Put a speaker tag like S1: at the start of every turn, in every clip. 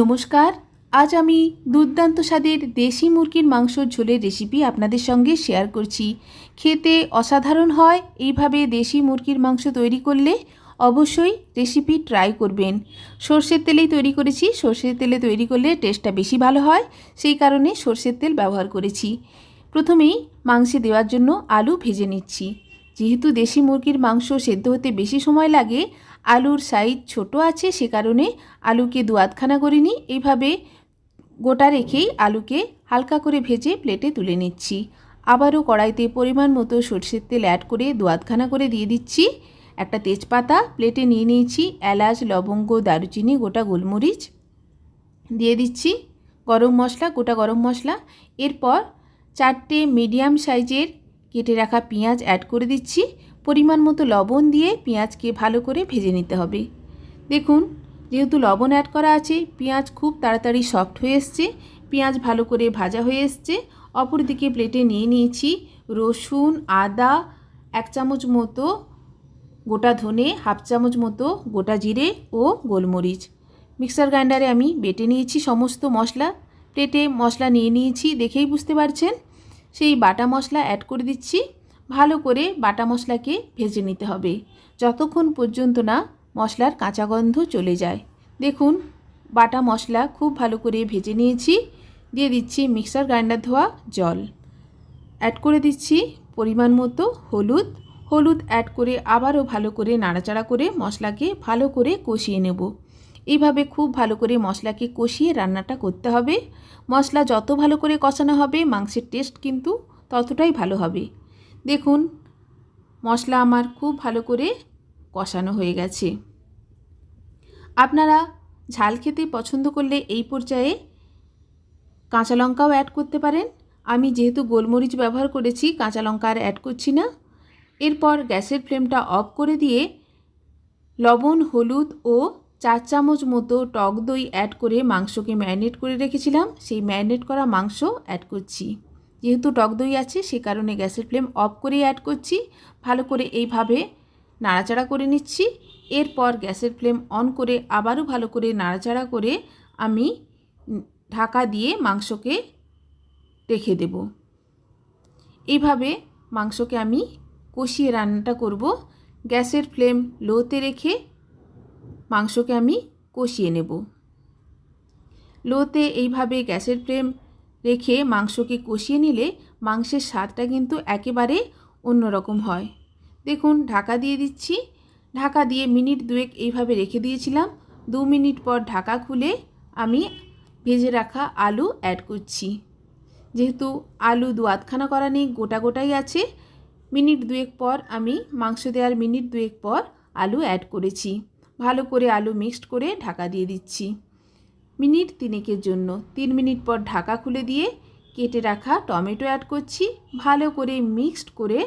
S1: নমস্কার, আজ আমি দুর্দান্ত স্বাদের দেশি মুরগির মাংসর ঝোলের রেসিপি আপনাদের সঙ্গে শেয়ার করছি। খেতে অসাধারণ হয়, এইভাবে দেশি মুরগির মাংস তৈরি করলে অবশ্যই রেসিপি ট্রাই করবেন। সর্ষের তেলেই তৈরি করেছি, সর্ষের তেলে তৈরি করলে টেস্টটা বেশি ভালো হয়, সেই কারণে সর্ষের তেল ব্যবহার করেছি। প্রথমেই মাংসে দেওয়ার জন্য আলু ভেজে নিচ্ছি। যেহেতু দেশি মুরগির মাংস সেদ্ধ হতে বেশি সময় লাগে, আলুর সাইজ ছোট আছে সে কারণে আলুকে দু আধখানা করে নিই। এইভাবে গোটা রেখেই আলুকে হালকা করে ভেজে প্লেটে তুলে নিচ্ছি। আবারও কড়াইতে পরিমাণ মতো সর্ষের তেল অ্যাড করে দু আধখানা করে দিয়ে দিচ্ছি। একটা তেজপাতা প্লেটে নিয়ে নিয়েছি, এলাচ, লবঙ্গ, দারুচিনি, গোটা গোলমরিচ দিয়ে দিচ্ছি। গরম মশলা, গোটা গরম মশলা। এরপর চারটে মিডিয়াম সাইজের কেটে রাখা পেঁয়াজ অ্যাড করে দিচ্ছি। পরিমাণ মতো লবণ দিয়ে পেঁয়াজকে ভালো করে ভেজে নিতে হবে। দেখুন, যেহেতু লবণ অ্যাড করা আছে, পেঁয়াজ খুব তাড়াতাড়ি সফট হয়ে এসছে, পেঁয়াজ ভালো করে ভাজা হয়ে এসছে। অপরদিকে প্লেটে নিয়ে নিয়েছি রসুন, আদা, এক চামচ মতো গোটা ধনে, হাফ চামচ মতো গোটা জিরে ও গোলমরিচ। মিক্সার গ্রাইন্ডারে আমি বেটে নিয়েছি সমস্ত মশলা। প্লেটে মশলা নিয়ে নিয়েছি, দেখেই বুঝতে পারছেন। সেই বাটা মশলা অ্যাড করে দিচ্ছি। ভালো করে বাটা মশলাকে ভেজে নিতে হবে। যতক্ষণ পর্যন্ত না মশলার কাঁচা গন্ধ চলে যায়। দেখুন, বাটা মশলা খুব ভালো করে ভেজে নিয়েছি। দিয়ে দিচ্ছি মিক্সার গ্রাইন্ডার ধোয়া জল। অ্যাড করে দিচ্ছি পরিমাণ মতো হলুদ। হলুদ অ্যাড করে আবারও ভালো করে নাড়াচাড়া করে মশলাকে ভালো করে কষিয়ে নেব। এইভাবে খুব ভালো করে মশলাকে কষিয়ে রান্নাটা করতে হবে। মশলা যত ভালো করে কষানো হবে, মাংসের টেস্ট কিন্তু ততটাই ভালো হবে। দেখুন, মশলা আমার খুব ভালো করে কষানো হয়ে গেছে। আপনারা ঝাল খেতে পছন্দ করলে এই পর্যায়ে কাঁচা লঙ্কাও অ্যাড করতে পারেন। আমি যেহেতু গোলমরিচ ব্যবহার করেছি, কাঁচা লঙ্কা আর অ্যাড করছি না। এরপর গ্যাসের ফ্লেমটা অফ করে দিয়ে লবণ, হলুদ ও চার চামচ মতো টক দই অ্যাড করে মাংসকে ম্যারিনেট করে রেখেছিলাম। সেই ম্যারিনেট করা মাংস অ্যাড করছি। যেহেতু টক দই আছে, সে কারণে গ্যাসের ফ্লেম অফ করেই অ্যাড করছি। ভালো করে এইভাবে নাড়াচাড়া করে নিচ্ছি। এরপর গ্যাসের ফ্লেম অন করে আবারও ভালো করে নাড়াচাড়া করে আমি ঢাকা দিয়ে মাংসকে রেখে দেব। এইভাবে মাংসকে আমি কষিয়ে রান্নাটা করব। গ্যাসের ফ্লেম লোতে রেখে মাংসকে আমি কষিয়ে নেব। লোতে এইভাবে গ্যাসের ফ্লেম রেখে মাংসকে কষিয়ে নিলে মাংসের স্বাদটা কিন্তু একেবারে অন্যরকম হয়। দেখুন, ঢাকা দিয়ে দিচ্ছি। ঢাকা দিয়ে মিনিট দুয়েক এইভাবে রেখে দিয়েছিলাম। দু মিনিট পর ঢাকা খুলে আমি ভেজে রাখা আলু অ্যাড করছি। যেহেতু আলু দু আধখানা করা নেই, গোটা গোটাই আছে, মিনিট দুয়েক পর আমি মাংস দেওয়ার মিনিট দুয়েক পর আলু অ্যাড করেছি। ভালো করে আলু মিক্সড করে ঢাকা দিয়ে দিচ্ছি। মিনিট তিনেকের জন্য তিন মিনিট পর ঢাকা খুলে দিয়ে কেটে রাখা টমেটো অ্যাড করছি। ভালো করে মিক্সড করে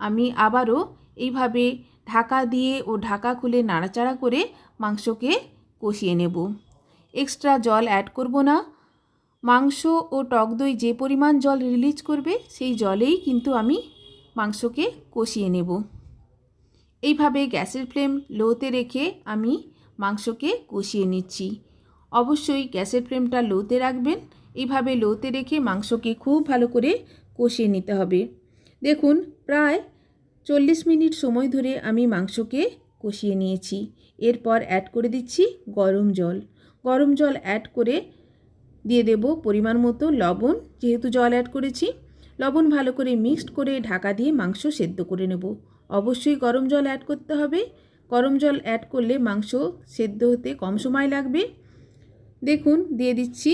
S1: আমি আবারও এইভাবে ঢাকা দিয়ে ও ঢাকা খুলে নাড়াচাড়া করে মাংসকে কষিয়ে নেব। এক্সট্রা জল অ্যাড করব না। মাংস ও টক দই যে পরিমাণ জল রিলিজ করবে সেই জলেই কিন্তু আমি মাংসকে কষিয়ে নেব। এইভাবে গ্যাসের ফ্লেম লোতে রেখে আমি মাংসকে কষিয়ে নিচ্ছি। অবশ্যই গ্যাসের ফ্লেমটা লোতে রাখবেন। এইভাবে লোতে রেখে মাংসকে খুব ভালো করে কষিয়ে নিতে হবে। দেখুন, প্রায় চল্লিশ মিনিট সময় ধরে আমি মাংসকে কষিয়ে নিয়েছি। এরপর অ্যাড করে দিচ্ছি গরম জল। গরম জল অ্যাড করে দিয়ে দেব পরিমাণ মতো লবণ, যেহেতু জল অ্যাড করেছি। লবণ ভালো করে মিক্সড করে ঢাকা দিয়ে মাংস সেদ্ধ করে নেব। অবশ্যই গরম জল অ্যাড করতে হবে। গরম জল অ্যাড করলে মাংস সেদ্ধ হতে কম সময় লাগবে। দেখুন, দিয়ে দিচ্ছি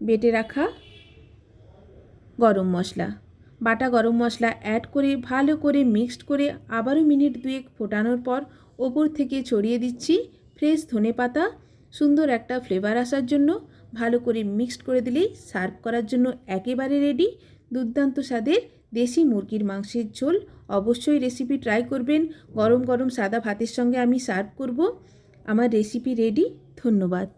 S1: বেটে রাখা গরম মশলা। বাটা গরম মশলা অ্যাড করে, ভালো করে মিক্সড করে আবারও মিনিট দুয়েক ফোটানোর পর ওপর থেকে ছড়িয়ে দিচ্ছি ফ্রেশ ধনে পাতা। সুন্দর একটা ফ্লেভার আসার জন্য ভালো করে মিক্সড করে দিলেই সার্ভ করার জন্য একেবারে রেডি দুর্দান্ত স্বাদের দেশি মুরগির মাংসের ঝোল। অবশ্যই রেসিপি ট্রাই করবেন। গরম গরম সাদা ভাতের সঙ্গে আমি সার্ভ করব। আমার রেসিপি রেডি ধন্যবাদ।